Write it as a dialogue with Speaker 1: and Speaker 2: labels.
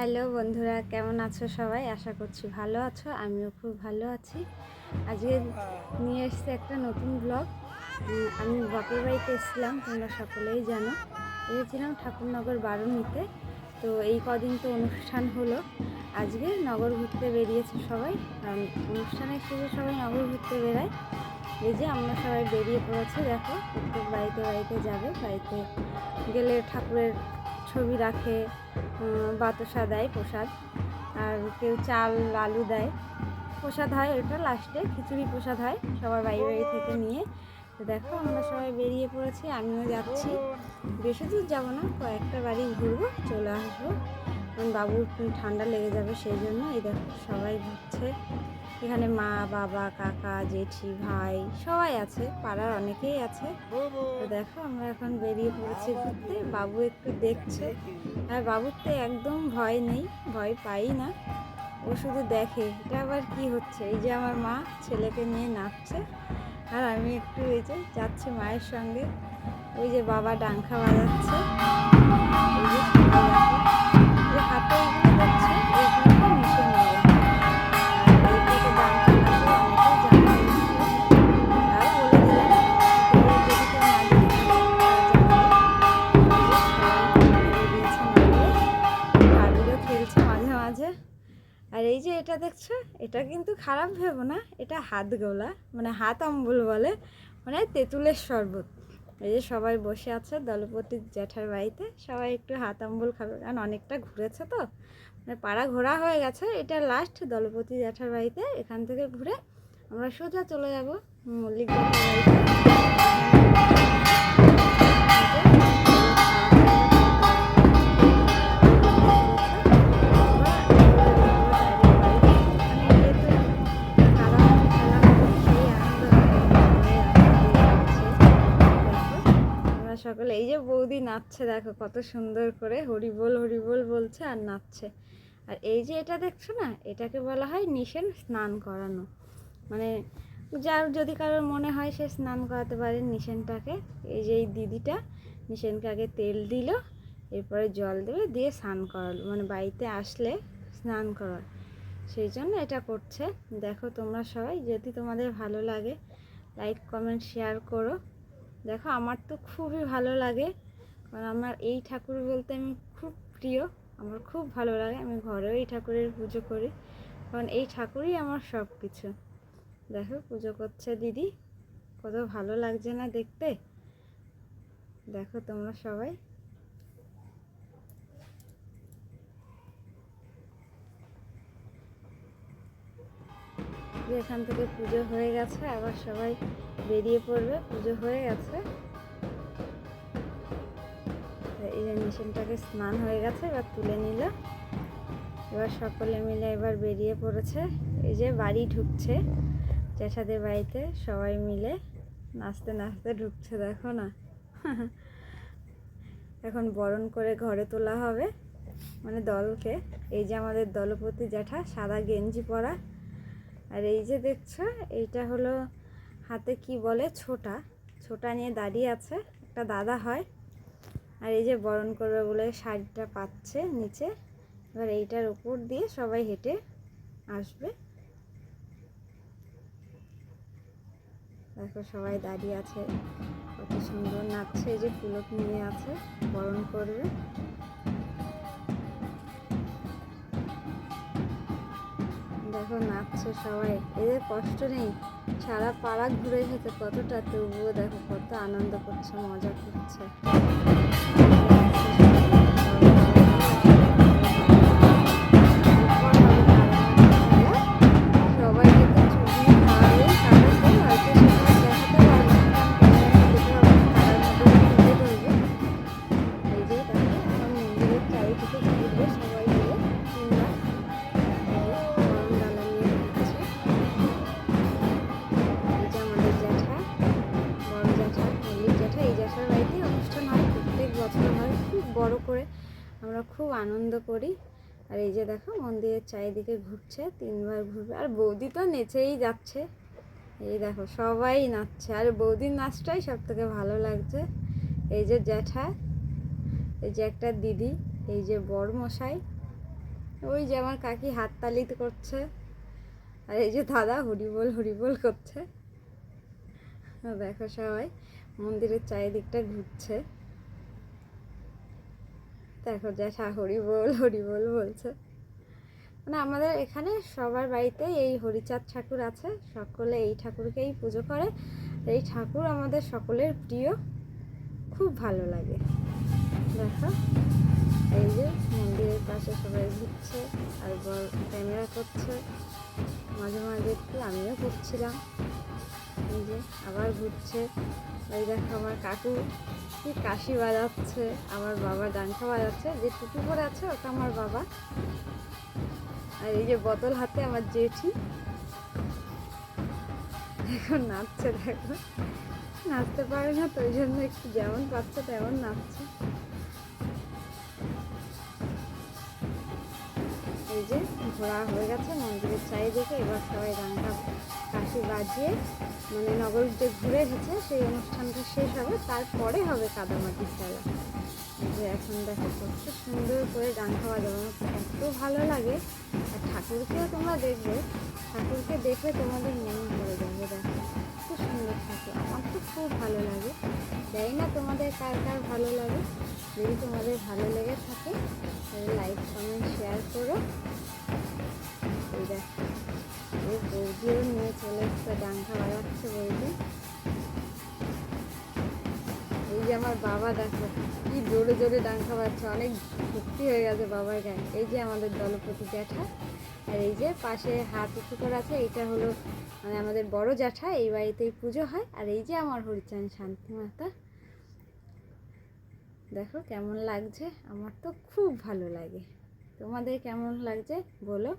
Speaker 1: Hello বন্ধুরা, কেমন আছো সবাই? আশা করছি ভালো আছো, আমিও খুব ভালো আছি। আজকে নিয়ে এসেছি একটা নতুন ব্লগ আমি বাপের বাড়িতে এসেছিলাম, তোমরা সকলেই জানো। এসেছিলাম ঠাকুরনগর বারুনিতে তো এই কদিন তো অনুষ্ঠান হলো। আজকে নগর ঘুরতে বেরিয়েছে সবাই, কারণ অনুষ্ঠানের শেষে সবাই নগর ঘুরতে বেরায়। এই যে আমরা সবাই বেরিয়ে পড়েছি, দেখো, প্রত্যেক বাড়িতে বাড়িতে যাবে, বাড়িতে গেলে ঠাকুরের ছবি রাখে বাতাসা দেয় প্রসাদ, আর কেউ চাল, আলু দেয়। প্রসাদ হয় ওটা লাস্টে, খিচুড়ি প্রসাদ হয় সবার বাড়ি বাড়ি থেকে নিয়ে। তো দেখো আমরা সবাই বেরিয়ে পড়েছি, আমিও যাচ্ছি। বেশি দূর যাব না, কয়েকটা বাড়ি ঘুরবো, চলে আসব। কারণ বাবুর ঠান্ডা লেগে যাবে সেই জন্য। এই দেখো সবাই ঘুরছে। এখানে মা, বাবা, কাকা, জেঠি, ভাই সবাই আছে, পাড়ার অনেকেই আছে। তো দেখো, আমরা এখন বেরিয়ে পড়েছি ঘুরতে। বাবু একটু দেখছে। আর বাবুর তো একদম ভয় নেই, ভয় পাই না। ও শুধু দেখে, এটা আবার কি হচ্ছে? এই যে আমার মা ছেলেকে নিয়ে নাচছে। আর আমি একটু এই যে যাচ্ছি মায়ের সঙ্গে। ওই যে বাবা ডাংখা বাজাচ্ছে। আর এই যে এটা দেখছ, এটা কিন্তু খারাপ ভেবো না, এটা হাত গোলা মানে হাত অম্বল বলে মানে তেঁতুলের শরবত। এই যে সবাই বসে আছে, দলপতি জ্যাঠার বাড়িতে, সবাই একটু হাত অম্বল খাবে, কারণ অনেকটা ঘুরেছে তো। মানে পাড়া ঘোরা হয়ে গেছে, এটা লাস্ট দলপতি জ্যাঠার বাড়িতে, এখান থেকে ঘুরে আমরা সোজা চলে যাব মল্লিক জ্যাঠার আমরা নাচছে, দেখো কত সুন্দর করে হরিবোল হরিবোল বলছে আর নাচছে। আর এই যে এটা দেখছ না, এটাকে বলা হয় নিশেন স্নান করানো। মানে যার যদি কারোর মনে হয় সে স্নান করাতে পারে নিশেনটাকে। এই যে এই দিদিটা নিশেনকে আগে তেল দিল, এরপরে জল দেবে, দিয়ে স্নান করালো। মানে বাড়িতে আসলে স্নান করার। সেই জন্য এটা করছে। দেখো তোমরা সবাই, যদি তোমাদের ভালো লাগে লাইক কমেন্ট শেয়ার করো। দেখো আমার তো খুবই ভালো লাগে। কারণ আমার এই ঠাকুর বলতে আমি খুব প্রিয়, আমার খুব ভালো লাগে, আমি ঘরেও এই ঠাকুরের পুজো করি। কারণ এই ঠাকুরই আমার সব কিছু দেখো, পুজো করছে দিদি, কত ভালো লাগছে না দেখতে? দেখো তোমরা সবাই। এখান থেকে পুজো হয়ে গেছে, আবার সবাই বেরিয়ে পড়বে, পুজো হয়ে গেছে। এই মেশিনটাকে স্নান হয়ে গেছে, এবার তুলে নিল। এবার সকলে মিলে এবার বেরিয়ে পড়েছে। এই যে বাড়ি ঢুকছে, জ্যাঠাদের বাড়িতে সবাই মিলে নাচতে নাচতে ঢুকছে, দেখো না। এখন বরণ করে ঘরে তোলা হবে মানে দলকে। এই যে আমাদের দলপতি জ্যাঠা, সাদা গেঞ্জি পরা। আর এই যে দেখছ, এইটা হলো হাতে কি বলে, ছোটা। ছোটা নিয়ে দাঁড়িয়ে আছে, একটা দাদা হয়। আর এই যে বরণ করবে বলে শাড়িটা পাচ্ছে নিচে। এবার এইটার উপর দিয়ে সবাই হেঁটে আসবে। দেখো সবাই দাঁড়িয়ে আছে, কত সুন্দর নাচছে, এই যে পুলক নিয়ে আছে, বরণ করবে। দেখো নাচছে সবাই, এদের কষ্ট নেই, সারা পাড়া ঘুরে এসেছে কতটা, তবুও দেখো কত আনন্দ করছে, মজা করছে। আমরা খুব আনন্দ করি। আর এই যে দেখো, মন্দিরের চারিদিকে ঘুরছে, তিনবার ঘুরবে। আর বৌদি তো নেচেই যাচ্ছে। এই দেখো, সবাই নাচছে। আর বৌদির নাচটাই সব থেকে ভালো লাগছে। এই যে জ্যাঠা, এই যে একটা দিদি, এই যে বড় মশাই ওই যে আমার কাকি হাততালি করছে। আর এই যে দাদা হরিবোল হরিবোল করছে। দেখো সবাই, মন্দিরের চারিদিকটা ঘুরছে। দেখো জ্যাঠা হরিবোল হরিবোল বলছে। মানে আমাদের এখানে সবার বাড়িতে এই হরিচাঁদ ঠাকুর আছে। সকলে এই ঠাকুরকেই পুজো করে। এই ঠাকুর আমাদের সকলের প্রিয়। খুব ভালো লাগে। দেখো, এই যে মন্দিরের পাশে সবাই ঘুরছে আর ক্যামেরা করছে। মাঝে মাঝে একটু আমিও ঘুরছিলাম। এই যে আবার ঘুরছে। এই দেখো আমার কাকু। কি কাশি বাজাচ্ছে, আমার বাবা ডাঙ্কা বাজাচ্ছে, যে টুপি পরে আছে ওটা আমার বাবা। আর এই যে বোতল হাতে আমার জেঠি। এখন নাচছে দেখো। নাচতে পারে না, তো ওই জন্য একটু যেমন পাচ্ছে তেমন নাচছে। ঘোরা হয়ে গেছে, মন্দিরের চারিদিকে। এবার সবাই গানটা কাশি বাজিয়ে মানে নগর যে ঘুরে এসেছে, সেই অনুষ্ঠানটা শেষ হবে। তারপরে হবে কাদামাটির খেলা যে এখন দেখো কত সুন্দর করে গানটা খাওয়া আমার এত ভালো লাগে। আর ঠাকুরকেও তোমরা দেখবে, ঠাকুরকে দেখলে তোমাদের মন ভরে যাবে, দেখো। খুব সুন্দর ঠাকুর, আমার তো খুব ভালো লাগে। জানি না তোমাদের কার কার ভালো লাগে। যদি তোমাদের ভালো লেগে থাকে, তাহলে লাইক কমেন্ট শেয়ার করো। এই দেখো। বৌদিও নিয়ে চলে এসছে ডাঙ্কা বাজাচ্ছে বৌদি। এই যে আমার বাবা, দেখো কি জোরে জোরে ডাঙ্কা বাজছে অনেক ভক্তি হয়ে গেছে বাবার গায়ে। এই যে আমাদের দলপতি জ্যাঠা, আর এই যে পাশে হাত উঁচু করে আছে এটা হলো মানে আমাদের বড় জ্যাঠা, এই বাড়িতেই পুজো হয়। আর এই যে আমার হরিচান শান্তি মাতা দেখো কেমন লাগছে, আমার তো খুব ভালো লাগে। তোমাদের কেমন লাগছে বলো?